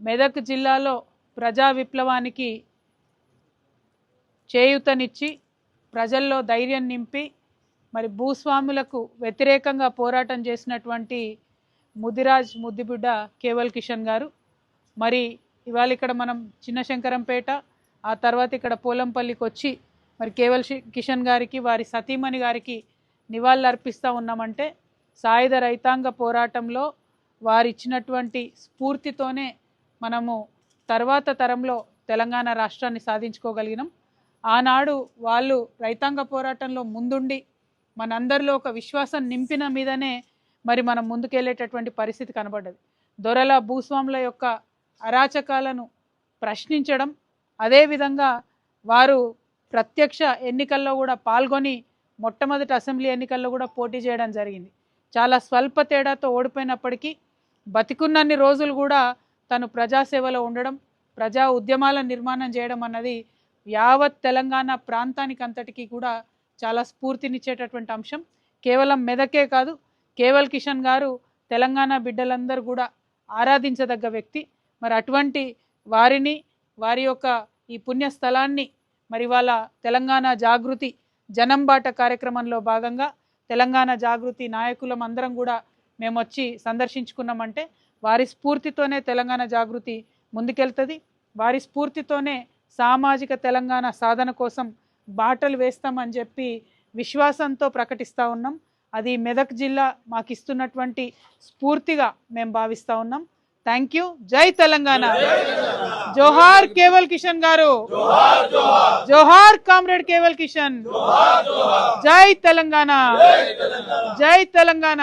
మెదక్ జిల్లాలో ప్రజా విప్లవానికి చేయూతనిచ్చి ప్రజల్లో ధైర్యం నింపి మరి భూస్వాములకు వ్యతిరేకంగా పోరాటం చేసినటువంటి ముదిరాజ్ ముద్దిబిడ్డ కేవల్ కిషన్ గారు. మరి ఇవాళ ఇక్కడ మనం చిన్న శంకరంపేట ఆ తర్వాత ఇక్కడ పోలంపల్లికి వచ్చి మరి కేవల్ కిషన్ గారికి వారి సతీమణి గారికి నివాళులు అర్పిస్తూ ఉన్నామంటే సాయుధ రైతాంగ పోరాటంలో వారిచ్చినటువంటి స్ఫూర్తితోనే మనము తర్వాత తరంలో తెలంగాణ రాష్ట్రాన్ని సాధించుకోగలిగినాం. ఆనాడు వాళ్ళు రైతాంగ పోరాటంలో ముందుండి మనందరిలో ఒక విశ్వాసం నింపిన మీదనే మరి మనం ముందుకెళ్ళేటటువంటి పరిస్థితి కనబడ్డది. దొరల భూస్వాముల యొక్క అరాచకాలను ప్రశ్నించడం అదేవిధంగా వారు ప్రత్యక్ష ఎన్నికల్లో కూడా పాల్గొని మొట్టమొదటి అసెంబ్లీ ఎన్నికల్లో కూడా పోటీ చేయడం జరిగింది. చాలా స్వల్ప తేడాతో ఓడిపోయినప్పటికీ బతికున్నన్ని రోజులు కూడా తను ప్రజాసేవలో ఉండడం ప్రజా ఉద్యమాల నిర్మాణం చేయడం అన్నది యావత్ తెలంగాణ ప్రాంతానికి అంతటికీ కూడా చాలా స్ఫూర్తినిచ్చేటటువంటి అంశం. కేవలం మెదకే కాదు కేవల్ కిషన్ గారు తెలంగాణ బిడ్డలందరూ కూడా ఆరాధించదగ్గ వ్యక్తి. మరి అటువంటి వారిని వారి యొక్క ఈ పుణ్యస్థలాన్ని మరి వాళ్ళ తెలంగాణ జాగృతి జనంబాట కార్యక్రమంలో భాగంగా తెలంగాణ జాగృతి నాయకులం అందరం కూడా మేము వచ్చి సందర్శించుకున్నామంటే వారి స్ఫూర్తితోనే తెలంగాణ జాగృతి ముందుకెళ్తుంది. వారి స్ఫూర్తితోనే సామాజిక తెలంగాణ సాధన కోసం బాటలు వేస్తామని చెప్పి విశ్వాసంతో ప్రకటిస్తూ ఉన్నాం. అది మెదక్ జిల్లా మాకు ఇస్తున్నటువంటి స్ఫూర్తిగా మేము భావిస్తూ ఉన్నాం. Thank you. జై తెలంగాణ. జోహార్ కేవల్ కిషన్ గారు జోహార్ కామ్రేడ్ కేవల్ కిషన్ జై తెలంగాణ జై తెలంగాణ